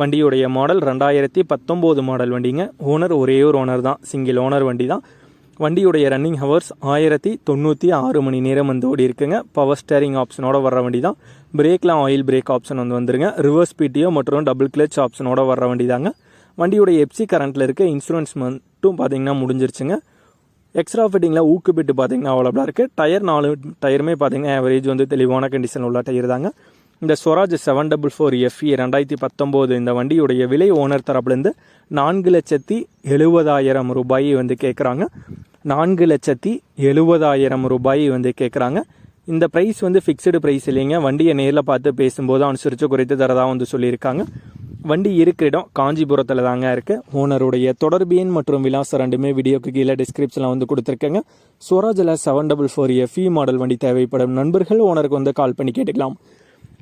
வண்டியுடைய மாடல் ரெண்டாயிரத்தி பத்தொம்போது மாடல் வண்டிங்க. ஓனர் ஒரே ஒரு ஓனர் தான். சிங்கிள் ஓனர் வண்டி தான். வண்டியுடைய ரன்னிங் ஹவர்ஸ் ஆயிரத்தி தொண்ணூற்றி ஆறு மணி நேரம் வந்து ஓடி இருக்குங்க. பவர் ஸ்டேரிங் ஆப்ஷனோட வர்ற வண்டி தான். பிரேக்லாம் ஆயில் பிரேக் ஆப்ஷன் வந்து வந்துருங்க. ரிவர்ஸ் பிடிஓ மற்றும் டபுள் கிளச் ஆப்ஷனோட வர்ற வண்டி தாங்க. வண்டியுடைய எப்சி கரண்ட்டில் இருக்க இன்சூரன்ஸ் மட்டும் பார்த்தீங்கன்னா முடிஞ்சிருச்சுங்க. எக்ஸ்ட்ரா ஃபிட்டிங்கில் ஊக்கு பிட்டு பார்த்தீங்கன்னா அவைலபிளாக இருக்குது டயர் நாலு டயருமே பார்த்தீங்கன்னா ஆவரேஜ் வந்து தெளிவான கண்டிஷன் உள்ள டயர் தாங்க. இந்த Swaraj seven double four FE ரெண்டாயிரத்தி பத்தொம்போது இந்த வண்டியுடைய விலை ஓனர் தரப்புலேருந்து நான்கு லட்சத்தி எழுபதாயிரம் ரூபாய் வந்து கேட்குறாங்க. நான்கு லட்சத்தி எழுபதாயிரம் ரூபாய் வந்து கேட்குறாங்க. இந்த ப்ரைஸ் வந்து ஃபிக்ஸ்டு ப்ரைஸ் இல்லைங்க. வண்டியை நேரில் பார்த்து பேசும்போது அனுசரித்து குறைத்து தரதாக வந்து சொல்லியிருக்காங்க. வண்டி இருக்கிற இடம் காஞ்சிபுரத்தில் தாங்க இருக்குது ஓனருடைய தொடர்பு எண் மற்றும் விலாசம் ரெண்டுமே வீடியோக்கு கீழே டிஸ்கிரிப்ஷனில் வந்து கொடுத்துருக்கேங்க. ஸ்வராஜில் seven double four FE model வண்டி தேவைப்படும். நண்பர்கள் ஓனருக்கு வந்து கால் பண்ணி கேட்டுக்கலாம்.